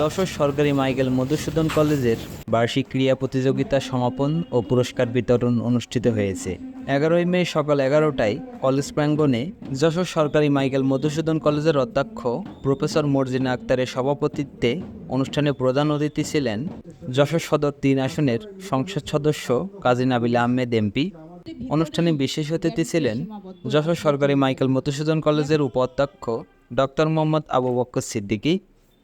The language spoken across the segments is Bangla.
যশোর সরকারি মাইকেল মধুসূদন কলেজের বার্ষিক ক্রীড়া প্রতিযোগিতা সমাপন ও পুরস্কার বিতরণ অনুষ্ঠিত হয়েছে। এগারোই মে সকাল এগারোটায় কলেজ প্রাঙ্গণে যশোর সরকারি মাইকেল মধুসূদন কলেজের অধ্যক্ষ প্রফেসর মর্জিনা আক্তারের সভাপতিত্বে অনুষ্ঠানে প্রধান অতিথি ছিলেন যশোর সদর তিন আসনের সংসদ সদস্য কাজী নাবিল আহমেদ এমপি। অনুষ্ঠানে বিশেষ অতিথি ছিলেন যশোর সরকারি মাইকেল মধুসূদন কলেজের উপাধ্যক্ষ ডক্টর মোহাম্মদ আবু বক্কর সিদ্দিকী।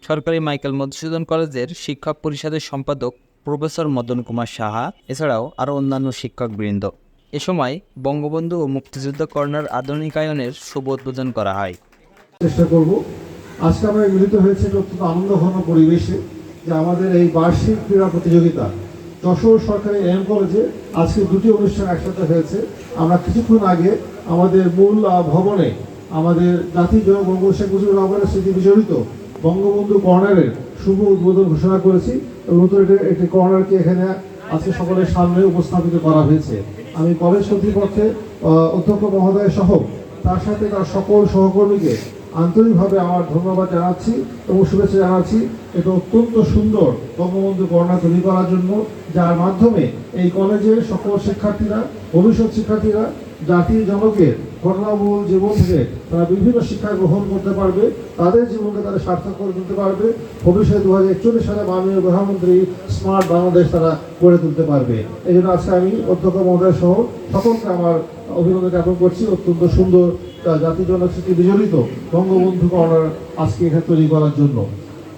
সরকারি মাইকেল মধুসূদন কলেজের শিক্ষক পরিষদের সম্পাদক প্রফেসর মদন কুমার সাহা, এছাড়াও আরও অন্যান্য শিক্ষকবৃন্দ। এ সময় বঙ্গবন্ধু ও মুক্তিযুদ্ধ কর্নার আধুনিকায়নের শুভ উদ্বোধন করা হয়। চেষ্টা করব। আজকে আমরা মিলিত হয়েছে অত্যন্ত আনন্দঘন পরিবেশে যে আমাদের এই বার্ষিক ক্রীড়া প্রতিযোগিতা যশোর সরকারি এম কলেজে আজকে দুটি অনুষ্ঠান একসাথে হয়েছে। আমরা কিছুক্ষণ আগে আমাদের মূল ভবনে আমাদের জনক বঙ্গ শেখ মুজিবুর রহমানের স্মৃতি বিজড়িত বঙ্গবন্ধু কর্নারের শুভ উদ্বোধন ঘোষণা করেছি এবং নতুন একটি- একটি কর্নারকে এখানে আজকে সকলের সামনে উপস্থাপিত করা হয়েছে। আমি কলেজ কর্তৃপক্ষে অধ্যক্ষ মহোদয় সহ তার সাথে তার সকল সহকর্মীকে আন্তরিকভাবে আমার ধন্যবাদ জানাচ্ছি এবং শুভেচ্ছা জানাচ্ছি এটা অত্যন্ত সুন্দর বঙ্গবন্ধু কর্ণা তৈরি করার জন্য, যার মাধ্যমে এই কলেজের সকল শিক্ষার্থীরা, ভবিষ্যৎ শিক্ষার্থীরা, জাতির জনকের ঘটনাবহুল জীবন থেকে তারা বিভিন্ন শিক্ষা গ্রহণ করতে পারবে, তাদের জীবনকে তারা সার্থক করে তুলতে পারবে, ভবিষ্যতে দু হাজার একচল্লিশ সালে মাননীয় প্রধানমন্ত্রী স্মার্ট বাংলাদেশ তারা গড়ে তুলতে পারবে। এই জন্য আজকে আমি অধ্যক্ষ মহোদয় সহ সকলকে আমার অভিনন্দন জ্ঞাপন করছি, অত্যন্ত সুন্দর জাতির জনস্মৃতি বিজড়িত বঙ্গবন্ধু কর্নার আজকে এখানে তৈরি করার জন্য।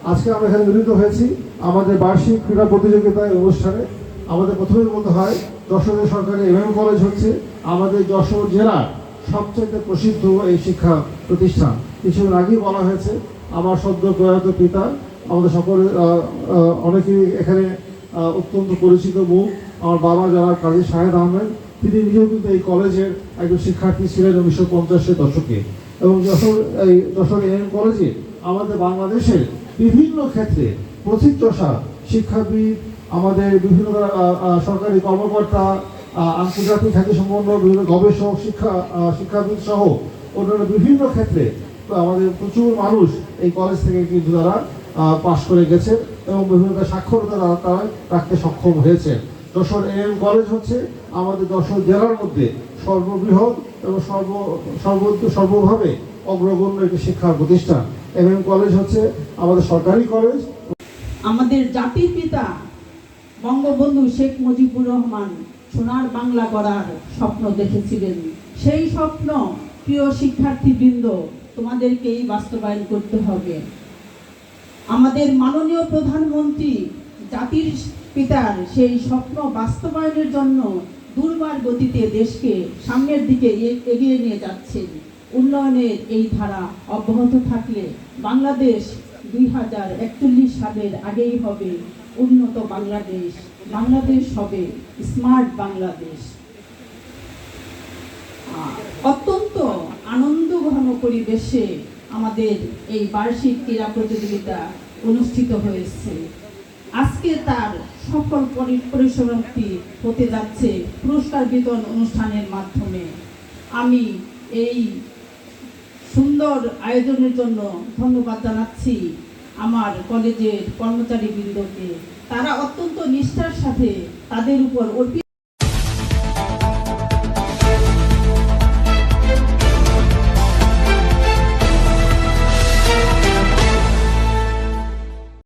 আজকে আমরা এখানে মিলিত হয়েছি আমাদের বার্ষিক ক্রীড়া প্রতিযোগিতায় অনুষ্ঠানে। আমাদের প্রথমেই বলতে হয় যশোরের সরকারি এমএম কলেজ হচ্ছে আমাদের যশোর জেলার সবচেয়ে প্রসিদ্ধ এই শিক্ষা প্রতিষ্ঠান। কিছুদিন আগেই বলা হয়েছে আমার সদ্য প্রয়াত পিতা আমাদের আহ, অনেকেই এখানে অত্যন্ত পরিচিত মুখ আমার বাবা যারা, কাজী শাহেদ আহমেদ, তিনি নিজেও কিন্তু এই কলেজের একজন শিক্ষার্থী ছিলেন উনিশশো পঞ্চাশের দশকে। এবং যশোর, এই যশোর এম কলেজে আমাদের বাংলাদেশের বিভিন্ন ক্ষেত্রে প্রথিতযশা শিক্ষাবিদ, আমাদের বিভিন্ন সরকারি কর্মকর্তা আন্তর্জাতিক খ্যাতিসম্পন্ন বিভিন্ন গবেষক, শিক্ষা শিক্ষাবিদ সহ অন্যান্য বিভিন্ন ক্ষেত্রে আমাদের প্রচুর মানুষ এই কলেজ থেকে কিন্তু তারা পাশ করে গেছেন এবং বিভিন্ন সাক্ষরতা তারা রাখতে সক্ষম হয়েছেন যশোর এম কলেজ হচ্ছে আমাদের যশোর জেলার মধ্যে সর্ববৃহৎ এবং সর্ব সর্ব সর্বভাবে অগ্রগণ্য একটি শিক্ষা প্রতিষ্ঠান। এম এম কলেজ হচ্ছে আমাদের সরকারি কলেজ। আমাদের জাতির পিতা বঙ্গবন্ধু শেখ মুজিবুর রহমান সোনার বাংলা করার স্বপ্ন দেখেছিলেন। সেই স্বপ্ন প্রিয় শিক্ষার্থীবৃন্দ, তোমাদেরকেই বাস্তবায়ন করতে হবে। আমাদের মাননীয় প্রধানমন্ত্রী জাতির পিতার সেই স্বপ্ন বাস্তবায়নের জন্য দুর্বার গতিতে দেশকে সামনের দিকে এগিয়ে নিয়ে যাচ্ছেন। উন্নয়নের এই ধারা অব্যাহত থাকলে বাংলাদেশ দুই হাজার একচল্লিশ সালের আগেই হবে উন্নত বাংলাদেশ। বাংলাদেশ হবে স্মার্ট বাংলাদেশ। অত্যন্ত আনন্দ ঘন পরিবেশে আমাদের এই বার্ষিক ক্রীড়া প্রতিযোগিতা অনুষ্ঠিত হয়েছে। আজকে তার সফল পরি- পরিসমাপ্তি হতে যাচ্ছে পুরস্কার বিতরণ অনুষ্ঠানের মাধ্যমে। আমি এই সুন্দর আয়োজনের জন্য ধন্যবাদ জানাচ্ছি আমার কলেজের কর্মচারী বৃন্দকে তারা অত্যন্ত নিষ্ঠার সাথে তাদের উপর অর্পিত